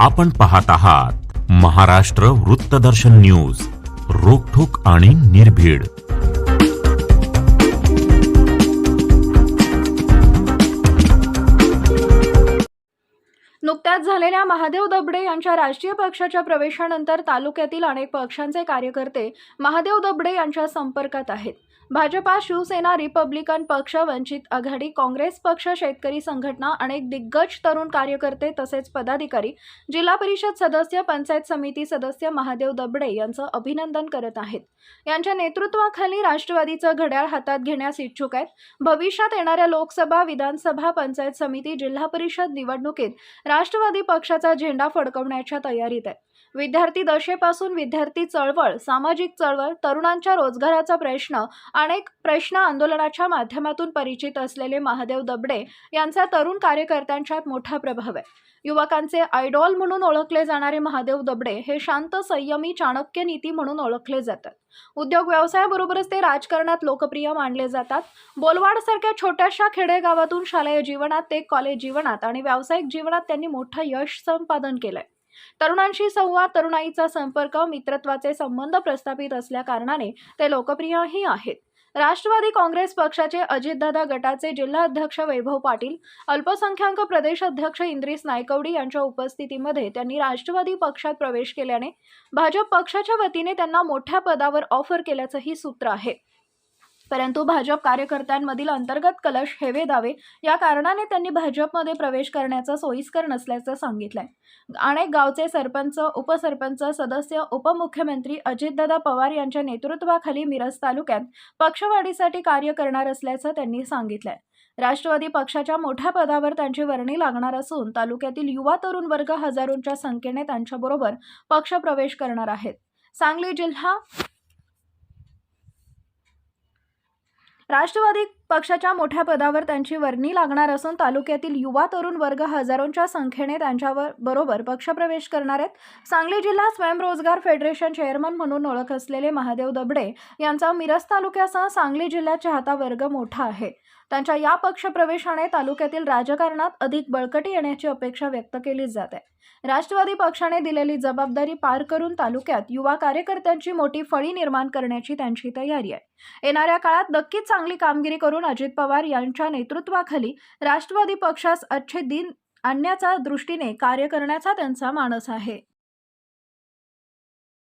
आपण पाहत आहात महाराष्ट्र वृत्तदर्शन न्यूज रोखोक आणि निर्भीड. नुकत्याच झालेल्या महादेव दबडे यांच्या राष्ट्रीय पक्षाच्या प्रवेशानंतर तालुक्यातील अनेक पक्षांचे कार्यकर्ते महादेव दबडे यांच्या संपर्कात आहेत. भाजपा शिवसेना रिपब्लिकन पक्ष वंचित आघाडी काँग्रेस पक्ष शेतकरी संघटना अनेक दिग्गज तरुण कार्यकर्ते तसेच पदाधिकारी जिल्हा परिषद सदस्य पंचायत समिती सदस्य महादेव दबडे यांचं अभिनंदन करत आहेत. यांच्या नेतृत्वाखाली राष्ट्रवादीचं घड्याळ हातात घेण्यास इच्छुक आहेत. भविष्यात येणाऱ्या लोकसभा विधानसभा पंचायत समिती जिल्हा परिषद निवडणुकीत राष्ट्रवादी पक्षाचा झेंडा फडकवण्याच्या तयारीत आहे विद्यार्थी दशेपासून विद्यार्थी चळवळ सामाजिक चळवळ तरुणांच्या रोजगाराचा प्रश्न अनेक प्रश्न आंदोलनाच्या माध्यमातून परिचित असलेले महादेव दबडे यांचा तरुण कार्यकर्त्यांच्यात मोठा प्रभाव आहे. युवकांचे आयडॉल म्हणून ओळखले जाणारे महादेव दबडे हे शांत संयमी चाणक्य नीती म्हणून ओळखले जातात. उद्योग व्यवसायाबरोबरच ते राजकारणात लोकप्रिय मानले जातात. बोलवाडसारख्या छोट्याशा खेडेगावातून शालेय जीवनात ते कॉलेज जीवनात आणि व्यावसायिक जीवनात त्यांनी मोठं यश संपादन केलंय. तरुणांशी संवाद तरुणाईचा संपर्क मित्रत्वाचे संबंध प्रस्थापित असल्या कारणाने ते लोकप्रियही आहेत. राष्ट्रवादी काँग्रेस पक्षाचे अजितदादा गटाचे जिल्हाध्यक्ष वैभव पाटील अल्पसंख्याक प्रदेश अध्यक्ष इंद्रिस नायकवडी यांच्या उपस्थितीमध्ये त्यांनी राष्ट्रवादी पक्षात प्रवेश केल्याने भाजप पक्षाच्या वतीने त्यांना मोठ्या पदावर ऑफर केल्याचंही सूत्र आहे. परंतु भाजप कार्यकर्त्यांमधील अंतर्गत कलश हेवे दावे या कारणाने त्यांनी भाजपमध्ये प्रवेश करण्याचा सोयीस्कर नसल्याचं सांगितलंय. अनेक गावचे सरपंच उपसरपंच सदस्य उपमुख्यमंत्री अजितदादा पवार यांच्या नेतृत्वाखाली मिरज तालुक्यात पक्षवाढीसाठी कार्य करणार असल्याचं त्यांनी सांगितलंय. राष्ट्रवादी पक्षाच्या मोठ्या पदावर त्यांची वर्णी लागणार असून तालुक्यातील युवा तरुण वर्ग हजारोंच्या संख्येने त्यांच्याबरोबर पक्षप्रवेश करणार आहेत. सांगली जिल्हा राष्ट्रवादी पक्षाच्या मोठ्या पदावर त्यांची वर्णी लागणार असून तालुक्यातील युवा तरुण वर्ग हजारोंच्या संख्येने त्यांच्यावर बरोबर पक्षप्रवेश करणार आहेत. सांगली जिल्हा स्वयंरोजगार फेडरेशन चेअरमन म्हणून ओळख असलेले महादेव दबडे यांचा मिरज तालुक्यासह सांगली जिल्ह्यात चाहता वर्ग मोठा आहे. त्यांच्या या पक्षप्रवेशाने तालुक्यातील राजकारणात अधिक बळकटी येण्याची अपेक्षा व्यक्त केली जात. आहे राष्ट्रवादी पक्षाने दिलेली जबाबदारी पार करून तालुक्यात युवा कार्यकर्त्यांची मोठी फळी निर्माण करण्याची त्यांची तयारी आहे. येणाऱ्या काळात नक्कीच चांगली कामगिरी करून करून अजित पवार यांच्या नेतृत्वाखाली राष्ट्रवादी पक्षास अच्छे दिन आणण्याच्या दृष्टीने कार्य करण्याचा त्यांचा मानस आहे.